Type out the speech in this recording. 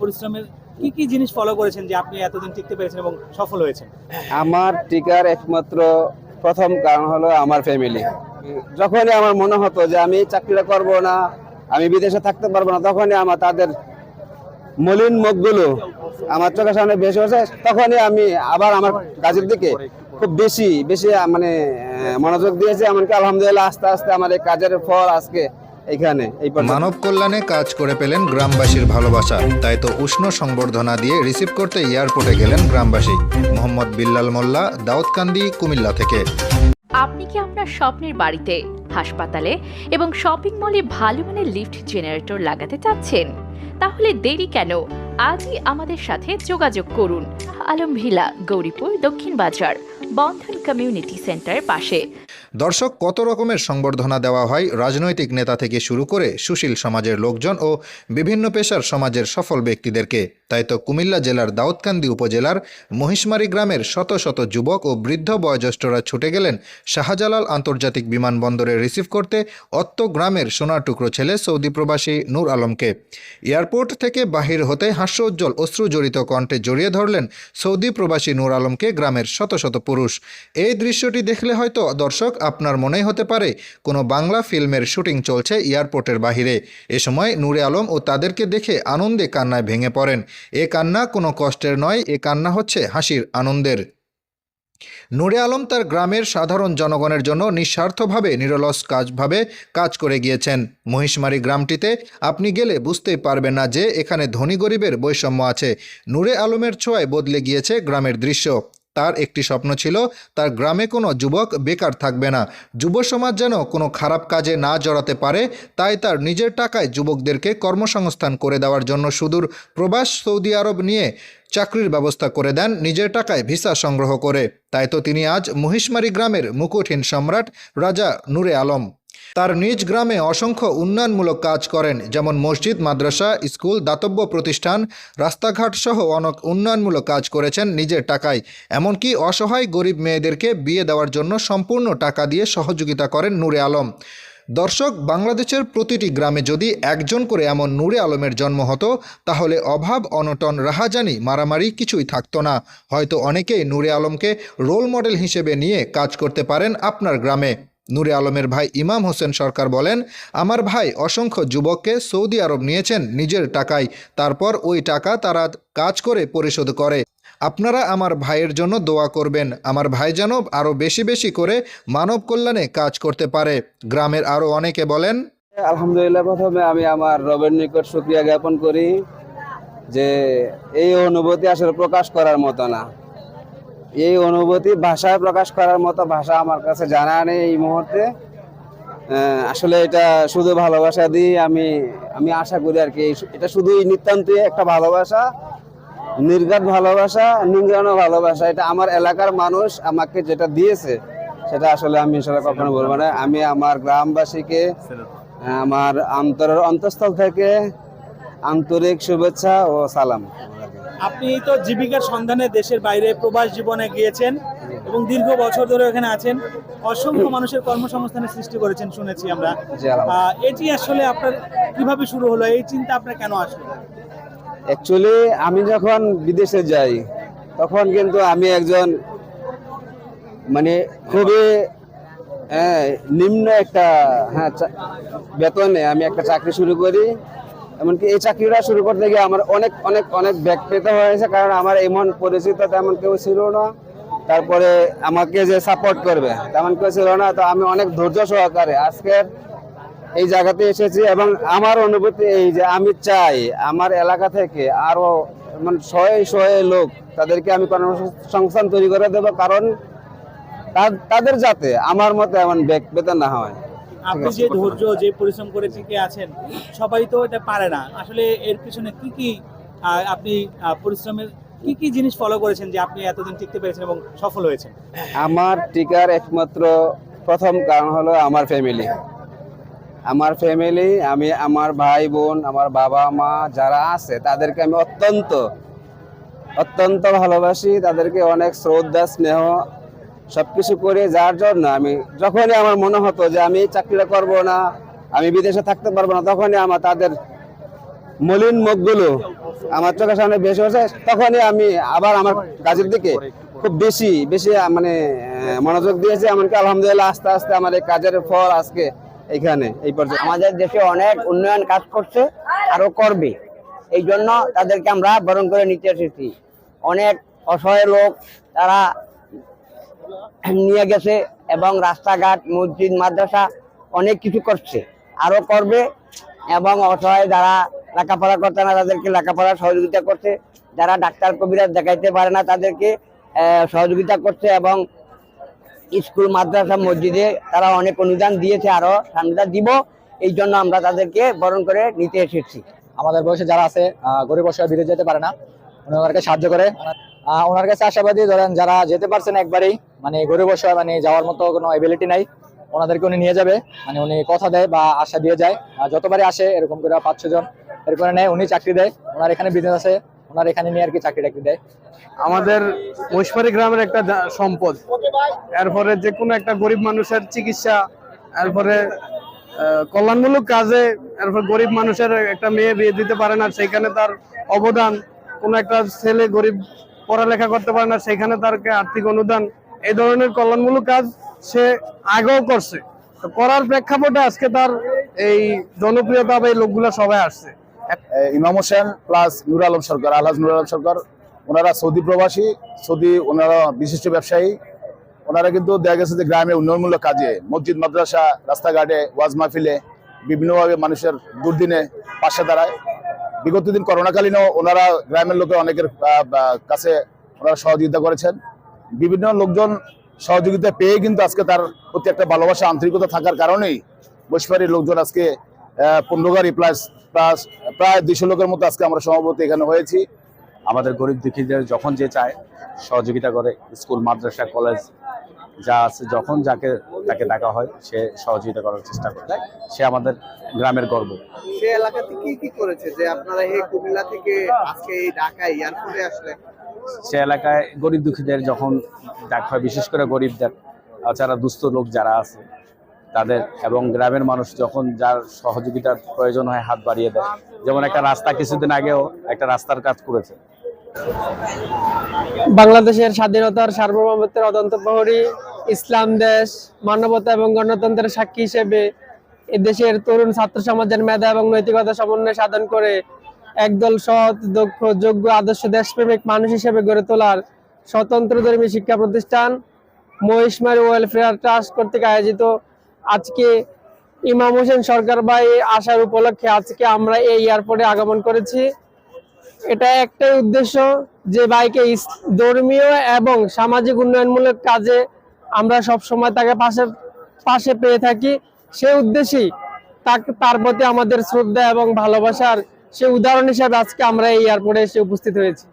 পরিশ্রমের কি কি জিনিস ফলো করেছেন যে আপনি এতদিন টিকতে পেরেছেন এবং সফল হয়েছেন? আমার টিকার একমাত্র প্রথম কারণ হলো আমার ফ্যামিলি যখনই আমার মনে হতো যে আমি চাকরিটা করব না, আমি বিদেশে থাকতে পারব না, তখনই আমার তাদের মলিন মুখগুলো আমার চোখের সামনে বেশি হচ্ছে তখনই আমি আবার আমার কাজের দিকে খুব বেশি বেশি মানে মনোযোগ দিয়েছে। এমনকি আলহামদুলিল্লাহ আস্তে আস্তে আমার এই কাজের ফল আজকে এইখানে এই মানব কল্যাণে কাজ করে পেলেন গ্রামবাসীর ভালোবাসা। তাই তো উষ্ণ সংবর্ধনা দিয়ে রিসিভ করতে এয়ারপোর্টে গেলেন গ্রামবাসী মোহাম্মদ বিল্লাল মোল্লা দাউদকান্দি কুমিল্লা থেকে। আপনি কি আপনার স্বপ্নের বাড়িতে হাসপাতালে এবং শপিং মলে ভালো মানের লিফট জেনারেটর লাগাতে চাচ্ছেন? তাহলে দেরি কেন? আজই আমাদের সাথে যোগাযোগ করুন। আলম ভিলা গৌরীপুর দক্ষিণ বাজার বন্ধন কমিউনিটি সেন্টারের পাশে। দর্শক, কত রকমের সংবর্ধনা দেওয়া হয় রাজনৈতিক নেতা থেকে শুরু করে সুশীল সমাজের লোকজন ও বিভিন্ন পেশার সমাজের সফল ব্যক্তিদেরকে? তাই তো কুমিল্লা জেলার দাউদকান্দি উপজেলার মহিষমারি গ্রামের শত শত যুবক ও বৃদ্ধ বয়োজ্যেষ্ঠরা ছুটে গেলেন শাহজালাল আন্তর্জাতিক বিমানবন্দরে রিসিভ করতে অত্ত গ্রামের সোনার টুকরো ছেলে সৌদি প্রবাসী নূর আলমকে। এয়ারপোর্ট থেকে বাহির হতে হাস্য হাস্যোজ্জ্বল অশ্রুজড়িত কণ্ঠে জড়িয়ে ধরলেন সৌদি প্রবাসী নূর আলমকে গ্রামের শত শত পুরুষ। এই দৃশ্যটি দেখলে হয়তো দর্শক আপনার মনেই হতে পারে, কোনো বাংলা ফিল্মের শুটিং চলছে এয়ারপোর্টের বাহিরে। এ সময় নূরে আলম ও তাদেরকে দেখে আনন্দে কান্নায় ভেঙে পড়েন। এ কান্না কোনো কষ্টের নয়, এ কান্না হচ্ছে হাসির আনন্দের। নূরে আলম তার গ্রামের সাধারণ জনগণের জন্য নিঃস্বার্থভাবে, নিরলস কাজভাবে কাজ করে গিয়েছেন। মহিষমারি গ্রামটিতে আপনি গেলে বুঝতেই পারবেন না যে এখানে ধনী গরিবের বৈষম্য আছে। নূরে আলমের ছোঁয়ায় বদলে গিয়েছে গ্রামের দৃশ্য। তার একটি স্বপ্ন ছিল, তার গ্রামে কোনো যুবক বেকার থাকবে না। যুব সমাজ যেন কোনো খারাপ কাজে না জড়াতে পারে, তাই তার নিজের টাকায় যুবকদেরকে কর্মসংস্থান করে দেওয়ার জন্য সুদূর প্রবাস সৌদি আরব নিয়ে চাকরির ব্যবস্থা করে দেন, নিজের টাকায় ভিসা সংগ্রহ করে। তাই তো তিনি আজ মহিষমারি গ্রামের মুকুটহীন সম্রাট রাজা নূরে আলম। তার নিজ গ্রামে অসংখ্য উন্নয়নমূলক কাজ করেন, যেমন মসজিদ, মাদ্রাসা, স্কুল, দাতব্য প্রতিষ্ঠান, রাস্তাঘাট সহ অনেক উন্নয়নমূলক কাজ করেছেন নিজের টাকায়। এমনকি অসহায় গরিব মেয়েদেরকে বিয়ে দেওয়ার জন্য সম্পূর্ণ টাকা দিয়ে সহযোগিতা করেন নূরে আলম। দর্শক, বাংলাদেশের প্রতিটি গ্রামে যদি একজন করে এমন নূরে আলমের জন্ম হতো, তাহলে অভাব, অনটন, রাহাজানি, মারামারি কিছুই থাকতো না। হয়তো অনেকেই নূরে আলমকে রোল মডেল হিসেবে নিয়ে কাজ করতে পারেন আপনার গ্রামে। নূরে আলমের ভাই ইমাম হোসেন সরকার বলেন, আমার ভাই অসংখ্য যুবককে সৌদি আরব নিয়েছেন নিজের টাকায়, তারপর ওই টাকা তারা কাজ করে পরিশোধ করে। আপনারা আমার ভাইয়ের জন্য দোয়া করবেন, আমার ভাই যেন আরও বেশি বেশি করে মানব কল্যাণে কাজ করতে পারে। গ্রামের আরও অনেকে বলেন, আলহামদুলিল্লাহ, প্রথমে আমি আমার রবের নিকট শুক্রিয়া জ্ঞাপন করি যে এই অনুভূতি আসলে প্রকাশ করার মতো না। এই অনুভূতি ভাষায় প্রকাশ করার মতো ভাষা আমার কাছে জানা নেই এই মুহূর্তে। আসলে এটা শুধু ভালোবাসা দিয়ে আমি আমি আশা করি আর কি এটা শুধুই নিতান্তই একটা ভালোবাসা, নির্ঘাত ভালোবাসা নিংড়ানো ভালোবাসা। এটা আমার এলাকার মানুষ আমাকে যেটা দিয়েছে, সেটা আসলে আমি সেটা কখনো বলব না। আমি আমার গ্রামবাসীকে আমার অন্তরের অন্তঃস্থল থেকে আন্তরিক শুভেচ্ছা ও সালাম। আপনি তো জীবিকার সন্ধানে দেশের বাইরে প্রবাস জীবনে গিয়েছেন এবং দীর্ঘ বছর ধরে এখানে আছেন। অসংখ্য মানুষের কর্মসংস্থানের সৃষ্টি করেছেন শুনেছি আমরা। এটি আসলে আপনার কীভাবে শুরু হলো? এই চিন্তা আপনার কেন আসলো? অ্যাকচুয়ালি আমি যখন বিদেশে যাই তখন কিন্তু আমি একজন মানে খুবই হ্যাঁ, নিম্ন একটা হ্যাঁ বেতনে আমি একটা চাকরি শুরু করি। এমনকি এই চাকরিটা শুরু করতে গিয়ে আমার অনেক অনেক অনেক ব্যাগ পেতে হয়েছে, কারণ আমার এমন পরিচিত তেমন কেউ ছিল না। তারপরে আমাকে যে সাপোর্ট করবে, তেমন কেউ ছিল না। তো আমি অনেক ধৈর্য সহকারে আজকের এই জায়গাতে এসেছি এবং আমার অনুভূতি এই যে আমি চাই আমার এলাকা থেকে আরও মানে শয়ে শয়ে লোক তাদেরকে আমি কর্মসংস্থান তৈরি করে দেবো, কারণ তাদের যাতে আমার মতো এমন ব্যাগ পেতে না হয়। আপনি যে ধৈর্য যে পরিশ্রম করে টিকে আছেন সবাই তো এটা পারে না। আসলে এর পিছনে কি কি আপনি পরিশ্রমের কি কি জিনিস ফলো করেছেন যে আপনি এতদিন টিকতে পেরেছেন এবং সফল হয়েছেন? আমার টিকার একমাত্র প্রথম কারণ হলো আমার ফ্যামিলি আমার ফ্যামিলি আমি আমার ভাই বোন আমার বাবা মা যারা আছে তাদেরকে আমি অত্যন্ত অত্যন্ত ভালোবাসি। তাদেরকে অনেক শ্রদ্ধা স্নেহ সবকিছু করে যার জন্য আমি, যখনই আমার মনে হতো যে আমি চাকরিটা করব না, আমি বিদেশে থাকতে পারব না, তখনই আমার তাদের মলিন মুখগুলো আমার চোখের সামনে বেশি হয়েছে তখনই আমি আবার আমার কাজের দিকে খুব বেশি বেশি মানে মনোযোগ দিয়েছি। এমনকি আলহামদুলিল্লাহ আস্তে আস্তে আমার এই কাজের ফল আজকে এইখানে, এই পর্যায়ে। আমাদের দেশে অনেক উন্নয়ন কাজ করছে, আরও করবে। এই জন্য তাদেরকে আমরা বরণ করে নিতে এসেছি। অনেক অসহায় লোক, তারা নিয়ে গেছে এবং রাস্তাঘাট, মসজিদ, মাদ্রাসা অনেক কিছু করছে। আরও করবে এবং অসহায় যারা লেখাপড়া করতে না, তাদেরকে লেখাপড়া সহযোগিতা করছে। যারা ডাক্তার কবিরাজ দেখাইতে পারে না, তাদেরকে সহযোগিতা করছে এবং স্কুল, মাদ্রাসা, মসজিদে তারা অনেক অনুদান দিয়েছে, আরও সামনে দিব। এই জন্য আমরা তাদেরকে বরণ করে নিতে এসেছি। আমাদের বয়সে যারা আছে গরিব অসহায় বিদেশ যেতে পারে না ওনাকে সাহায্য করে। ওনার কাছে আশাবাদী, ধরেন যারা যেতে পারছেন একবারেই মানে গরিব বসে মানে যাওয়ার মতো কোনো এবিলিটি নাই, ওনাদেরকে উনি নিয়ে যাবে মানে উনি কথা দেয় বা আশা দিয়ে যায়। যতবারই আসে, এরকম করে পাঁচ জন এরপরে নেয়, উনি চাকরি দেয়। ওনার এখানে বিজনেস আছে, ওনার এখানে নিয়ে আর কি চাকরি টাকরি দেয়। আমাদের মহিষপাড়ি গ্রামের একটা সম্পদ। এরপরে যে কোনো একটা গরিব মানুষের চিকিৎসা, এরপরে কল্যাণমূলক কাজে, এরপর গরিব মানুষের একটা মেয়ে বিয়ে দিতে পারে না সেখানে তার অবদান। কোনো একটা ছেলে গরিব পড়ালেখা করতে পারে না, সেখানে তার আর্থিক অনুদান, এই ধরনের কল্যাণমূলক কাজ সে আগেও করছে। তো করার প্রেক্ষাপটে আজকে তার এই জনপ্রিয়তা বা এই লোকগুলো সবাই আসছে। ইমাম হোসেন প্লাস নুর আলম সরকার, আলহাজ নুর আলম সরকার, ওনারা সৌদি প্রবাসী, সৌদি ওনারা বিশিষ্ট ব্যবসায়ী, ওনারা কিন্তু দেখা গেছে যে গ্রামে উন্নয়নমূলক কাজে, মসজিদ, মাদ্রাসা, রাস্তাঘাটে ওয়াজ মাহফিলে বিভিন্নভাবে মানুষের দুর্দিনে পাশে দাঁড়ায়। বিগত দিন করোনাকালীনও ওনারা গ্রামের লোকের অনেকের কাছে ওনারা সহযোগিতা করেছেন। বিভিন্ন লোকজন সহযোগিতা পেয়ে কিন্তু আজকে তার প্রতি একটা ভালোবাসা, আন্তরিকতা থাকার কারণেই বৈশবাড়ির লোকজন আজকে পনেরো প্লাস প্লাস প্রায় দুইশো লোকের মতো আজকে আমরা সভাপতি এখানে হয়েছি। আমাদের গরিব দুঃখীদের যখন যে চায় সহযোগিতা করে, স্কুল, মাদ্রাসা, কলেজ যা আছে যখন যাকে তাকে ডাকা হয় সে সহযোগিতা করার চেষ্টা করে। সে আমাদের গ্রামের গর্ব। সে এলাকাতে কি কি করেছে? যে আপনারা এই কুমিল্লা থেকে আজকে এই ঢাকায় এয়ারপোর্টে আসলেন? সে এলাকায় গরিব দুঃখীদের যখন ডাকা হয় বিশেষ করে গরিবদের যারা দুস্থ লোক যারা আছে তাদের এবং গ্রামের মানুষ যখন যার সহযোগিতার প্রয়োজন হয় হাত বাড়িয়ে দেয়। যেমন একটা রাস্তা কিছুদিন আগেও একটা রাস্তার কাজ করেছে। বাংলাদেশের স্বাধীনতার সার্বভৌমত্বের অদন্ত প্রহরী ইসলাম দেশ, মানবতা এবং গণতন্ত্রের সাক্ষী হিসেবে দেশের তরুণ ছাত্র সমাজের মেধা এবং নৈতিকতা সমন্বয় সাধন করে একদল সৎ, দক্ষ, যোগ্য, আদর্শ, দেশপ্রেমিক মানুষ হিসেবে গড়ে তোলার স্বতন্ত্র ধর্মী শিক্ষা প্রতিষ্ঠান মহিষমারি ওয়েলফেয়ার ট্রাস্ট কর্তৃক আয়োজিত আজকে ইমাম হোসেন সরকার ভাই আসার উপলক্ষে আজকে আমরা এই এয়ারপোর্টে আগমন করেছি। এটা একটাই উদ্দেশ্য যে ভাইকে ধর্মীয় এবং সামাজিক উন্নয়নমূলক কাজে আমরা সব সময় তাকে পাশে পাশে পেয়ে থাকি। সে উদ্দেশ্যেই তাকে, তার প্রতি আমাদের শ্রদ্ধা এবং ভালোবাসার সে উদাহরণ হিসাবে আজকে আমরা এই এয়ারপোর্টে এসে উপস্থিত হয়েছি।